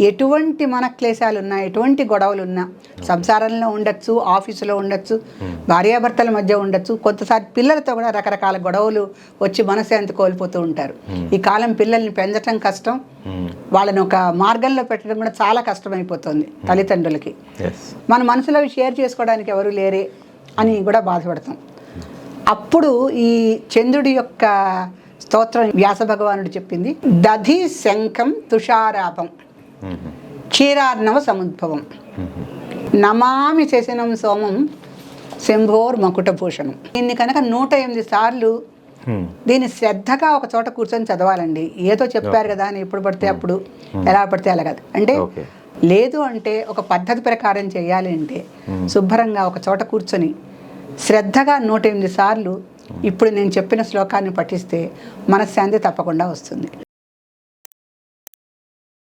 ఎటువంటి మనక్లేశాలు ఉన్నా ఎటువంటి గొడవలు ఉన్నా సంసారంలో ఉండొచ్చు ఆఫీసులో ఉండొచ్చు భార్యాభర్తల మధ్య ఉండొచ్చు కొంతసారి పిల్లలతో కూడా రకరకాల గొడవలు వచ్చి మనశ్శాంతి కోల్పోతూ ఉంటారు. ఈ కాలం పిల్లల్ని పెంచడం కష్టం. వాళ్ళని ఒక మార్గంలో పెట్టడం కూడా చాలా కష్టమైపోతుంది తల్లిదండ్రులకి. ఎస్ మన మనసులో షేర్ చేసుకోవడానికి ఎవరు లేరే అని కూడా బాధపడతాం. అప్పుడు ఈ చంద్రుడి యొక్క స్తోత్రం వ్యాస భగవానుడు చెప్పింది దధి శంఖం తుషారాపం. క్షీరార్ణవ సముద్భవం. నమామి శశనం సోమం శంభోర్ మకుటభూషణం దీన్ని కనుక నూట ఎనిమిది సార్లు దీన్ని శ్రద్ధగా ఒక చోట కూర్చొని చదవాలండి. ఏదో చెప్పారు కదా అని ఎప్పుడు పడితే అప్పుడు ఎలా పడితే అలా కాదు. అంటే లేదు అంటే ఒక పద్ధతి ప్రకారం చేయాలి అంటే శుభ్రంగా ఒక చోట కూర్చొని శ్రద్ధగా నూట ఎనిమిది సార్లు ఇప్పుడు నేను చెప్పిన శ్లోకాన్ని పఠిస్తే మనశ్శాంతి తప్పకుండా వస్తుంది.